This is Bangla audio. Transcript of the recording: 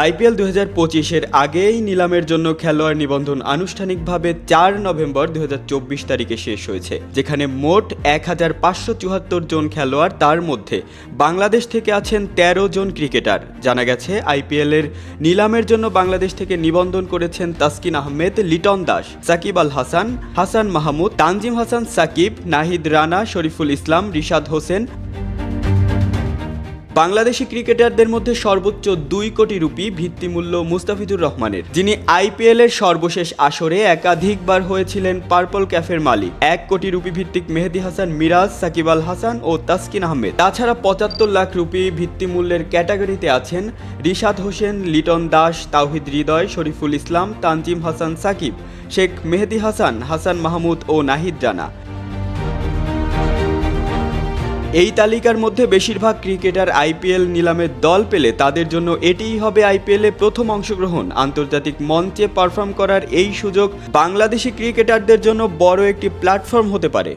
আইপিএল দু হাজার পঁচিশের আগেই নিলামের জন্য খেলোয়াড় নিবন্ধন আনুষ্ঠানিকভাবে চার নভেম্বর দুই হাজার চব্বিশ তারিখে শেষ হয়েছে, যেখানে মোট এক হাজার পাঁচশো চুয়াত্তর জন খেলোয়াড় তার মধ্যে বাংলাদেশ থেকে আছেন ১৩ জন ক্রিকেটার। জানা গেছে, আইপিএলের নিলামের জন্য বাংলাদেশ থেকে নিবন্ধন করেছেন তাসকিন আহমেদ, লিটন দাস, সাকিব আল হাসান হাসান মাহমুদ, তানজিম হাসান, সাকিব, নাহিদ রানা, শরীফুল ইসলাম, রিশাদ হোসেন বাংলাদেশি ক্রিকেটারদের মধ্যে সর্বোচ্চ দুই কোটি রুপি ভিত্তিমূল্য মুস্তাফিজুর রহমানের, যিনি আইপিএল এর সর্বশেষ আসরে একাধিকবার হয়েছিলেন পার্পল ক্যাফের মালিক। এক কোটি রুপি ভিত্তিক মেহেদি হাসান, মিরাজ, সাকিব আল হাসান ও তাসকিন আহমেদ। তাছাড়া পঁচাত্তর লাখ রুপি ভিত্তিমূল্যের ক্যাটাগরিতে আছেন রিশাদ হোসেন, লিটন দাস, তাওহিদ হৃদয়, শরীফুল ইসলাম, তানজিম হাসান, সাকিব, শেখ মেহেদি হাসান হাসান মাহমুদ ও নাহিদ রানা। এই তালিকার মধ্যে বেশিরভাগ ক্রিকেটার আইপিএল নিলামের দল পেলে তাদের জন্য এটিই হবে আইপিএলে প্রথম অংশগ্রহণ। আন্তর্জাতিক মঞ্চে পারফর্ম করার এই সুযোগ বাংলাদেশি ক্রিকেটারদের জন্য বড় একটি প্ল্যাটফর্ম হতে পারে।